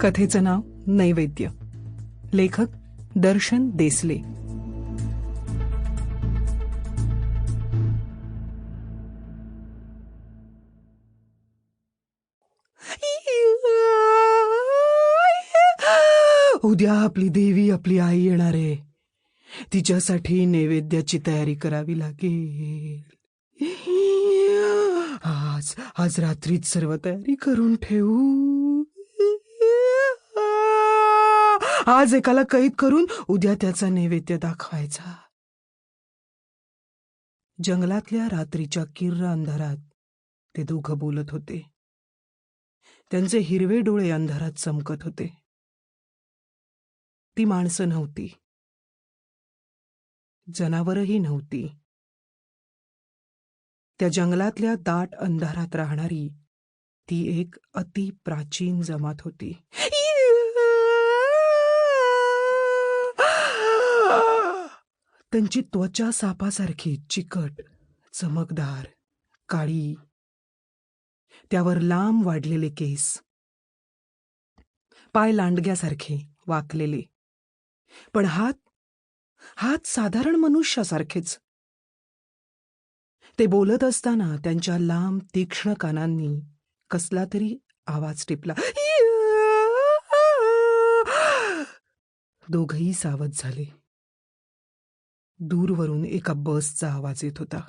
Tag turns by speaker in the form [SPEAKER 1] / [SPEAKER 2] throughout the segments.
[SPEAKER 1] कथेचं नाव नैवेद्य. लेखक दर्शन देसले. उद्या आपली देवी आपली आई येणार आहे. तिच्यासाठी नैवेद्याची तयारी करावी लागेल. आज आज रात्रीच सर्व तयारी करून ठेवू. आज एकाला कैद करून उद्या त्याचा नैवेद्य दाखवायचा. जंगलातल्या रात्रीच्या किर्र अंधारात ते दोघं बोलत होते. त्यांचे हिरवे डोळे अंधारात चमकत होते. ती माणसं नव्हती. जनावरही नव्हती. त्या जंगलातल्या दाट अंधारात राहणारी ती एक अति प्राचीन जमात होती. त्यांची त्वचा सापासारखी चिकट चमकदार काळी. त्यावर लांब वाढलेले केस. पाय लांडग्यासारखे वाकलेले. पण हात हात साधारण मनुष्यासारखेच. ते बोलत असताना त्यांच्या लांब तीक्ष्ण कानांनी कसला तरी आवाज टिपला. दोघही सावध झाले. दूरवरून एका बसचा आवाज येत होता.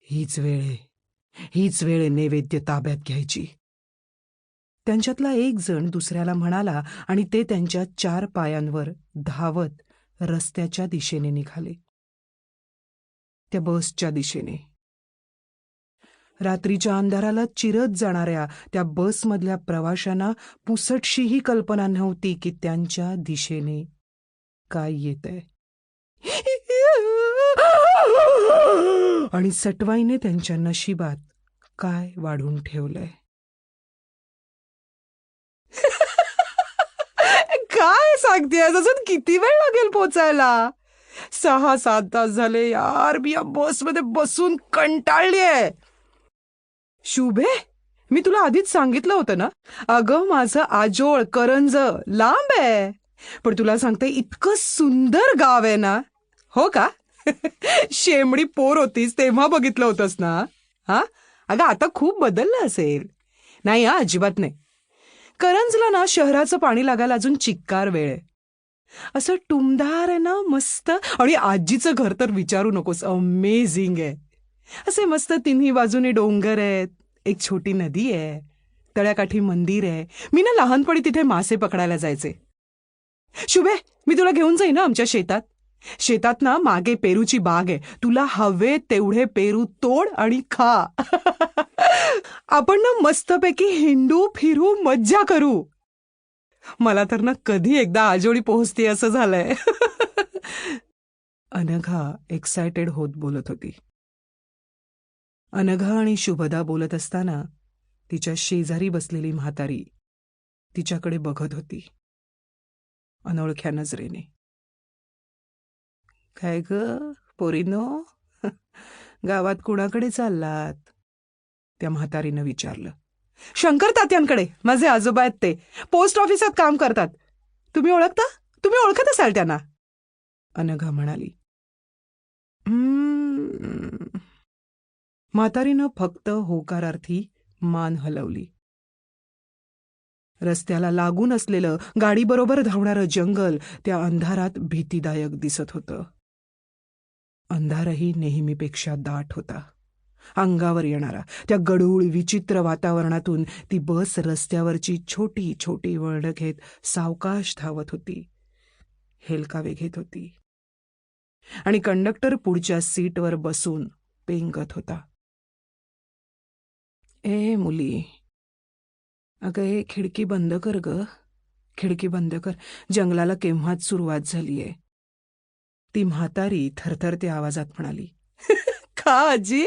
[SPEAKER 1] हीच वेळ आहे. हीच वेळ आहे नैवेद्य ताब्यात घ्यायची. त्यांच्यातला एक जण दुसऱ्याला म्हणाला आणि ते त्यांच्या चार पायांवर धावत रस्त्याच्या दिशेने निघाले. त्या बसच्या दिशेने. रात्रीच्या अंधाराला चिरत जाणाऱ्या त्या बसमधल्या प्रवाशांना पुसटशीही कल्पना नव्हती की त्यांच्या दिशेने काय येत आहे आणि सटवाईने त्यांच्या नशिबात काय वाढून ठेवलंय. काय सांगते अजून किती वेळ लागेल पोचायला? सहा सात तास झाले यार मी या बसमध्ये बसून कंटाळलीये. शुभे मी तुला आधीच सांगितलं होतं ना? अगं माझं आजोळ करंज लांब आहे. पण तुला सांगते इतकं सुंदर गाव आहे ना? हो का? शेमडी पोर होतीस तेव्हा बघितलं होतंस ना? हा? अगं आता खूप बदललं असेल. नाही हा अजिबात नाही. करंजला ना शहराचं पाणी लागायला अजून चिक्कार वेळ आहे. असं टुमदार आहे ना मस्त. आणि आजीचं घर तर विचारू नकोस अमेझिंग आहे. असे मस्त तिन्ही बाजूने डोंगर आहेत एक छोटी नदी आहे तळ्याकाठी मंदिर आहे. मी ना लहानपणी तिथे मासे पकडायला जायचे. शुभे मी तुला घेऊन जाईन ना आमच्या शेतात. शेतात ना मागे पेरूची बाग आहे. तुला हवे तेवढे पेरू तोड आणि खा. आपण ना मस्तपैकी हिंडू फिरू मज्जा करू. मला तर ना कधी एकदा आजोळी पोहोचते असं झालंय. अनघा एक्सायटेड होत बोलत होती. अनघा आणि शुभदा बोलत असताना तिच्या शेजारी बसलेली म्हातारी तिच्याकडे बघत होती. अनोळख्या नजरेने. काय ग पोरीनो? गावात कुणाकडे चाललात? त्या म्हातारीनं विचारलं. शंकर तात्यांकडे. माझे आजोबा आहेत ते. पोस्ट ऑफिसात काम करतात. तुम्ही ओळखता? तुम्ही ओळखत असाल त्यांना? अनघा म्हणाली. "हम्म." म्हातारीनं फक्त होकारार्थी मान हलवली. रस्त्याला लागून असलेलं गाडीबरोबर धावणारं जंगल त्या अंधारात भीतीदायक दिसत होतं. अंधारही नेहमीपेक्षा दाट होता. अंगावर येणारा. त्या गडूळ विचित्र वातावरणातून ती बस रस्त्यावरची छोटी छोटी वळणं घेत सावकाश धावत होती. हेलकावे घेत होती. आणि कंडक्टर पुढच्या सीटवर बसून पेंगत होता. ए मुली. अगं हे खिडकी बंद कर ग. खिडकी बंद कर. जंगलाला केव्हाच सुरुवात झालीये. ती म्हातारी थरथरत्या आवाजात म्हणाली. का आजी?